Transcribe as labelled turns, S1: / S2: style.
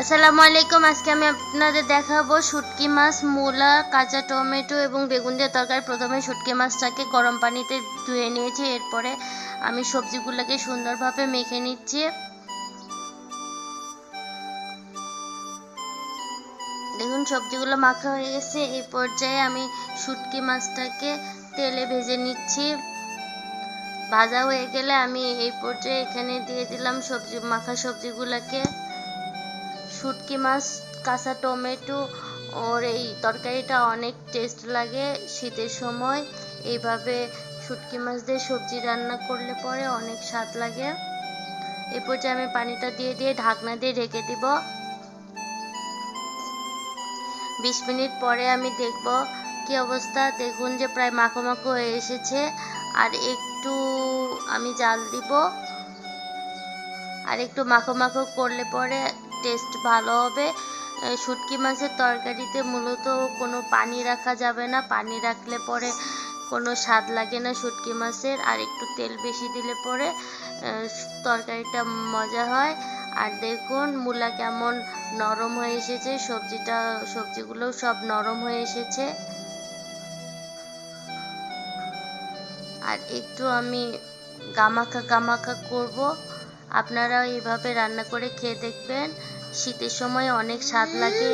S1: আসসালামু আলাইকুম, আজকে আমি আপনাদের দেখাবো শুটকি মাছ, মূলা, কাঁচা টমেটো এবং বেগুন দিয়ে তরকারি। প্রথমে শুটকি মাছটাকে গরম পানিতে ধুয়ে নিয়েছি, এরপরে আমি সবজিগুলোকে সুন্দরভাবে মেখে নিচ্ছি। দেখুন, সবজিগুলো মাখা হয়ে গেছে। এই পর্যায়ে আমি শুটকি মাছটাকে তেলে ভেজে নিচ্ছি। ভাজা হয়ে গেলে আমি এই পর্যায়ে এখানে দিয়ে দিলাম সবজি, মাখা সবজিগুলোকে। শুটকি মাছ, কাঁচা টমেটো, ওর এই তরকারিটা অনেক টেস্ট লাগে শীতের সময়। এইভাবে শুটকি মাছ দিয়ে সবজি রান্না করলে পরে অনেক স্বাদ লাগে। এই পর্যায়ে আমি পানিটা দিয়ে দিয়ে ঢাকনা দিয়ে ঢেকে দিব। বিশ মিনিট পরে আমি দেখব কি অবস্থা। দেখুন যে প্রায় মাখো মাখো হয়ে এসেছে। আর একটু আমি জাল দিব। আর একটু মাখো মাখো করলে পরে টেস্ট ভালো হবে। শুটকি মাছের তরকারিতে মূলত কোনো পানি রাখা যাবে না। পানি রাখলে পরে কোনো স্বাদ লাগে না শুটকি মাছের, আর একটু তেল বেশি দিলে পরে তরকারিটা মজা হয়। আর দেখুন, মূলা কেমন নরম হয়ে এসেছে, সবজিটা, সবজিগুলো সব নরম হয়ে এসেছে। আর একটু আমি গামাখা গামাখা করব। আপনারা এইভাবে রান্না করে খেয়ে দেখবেন। শীতের সময় অনেক স্বাদ লাগে।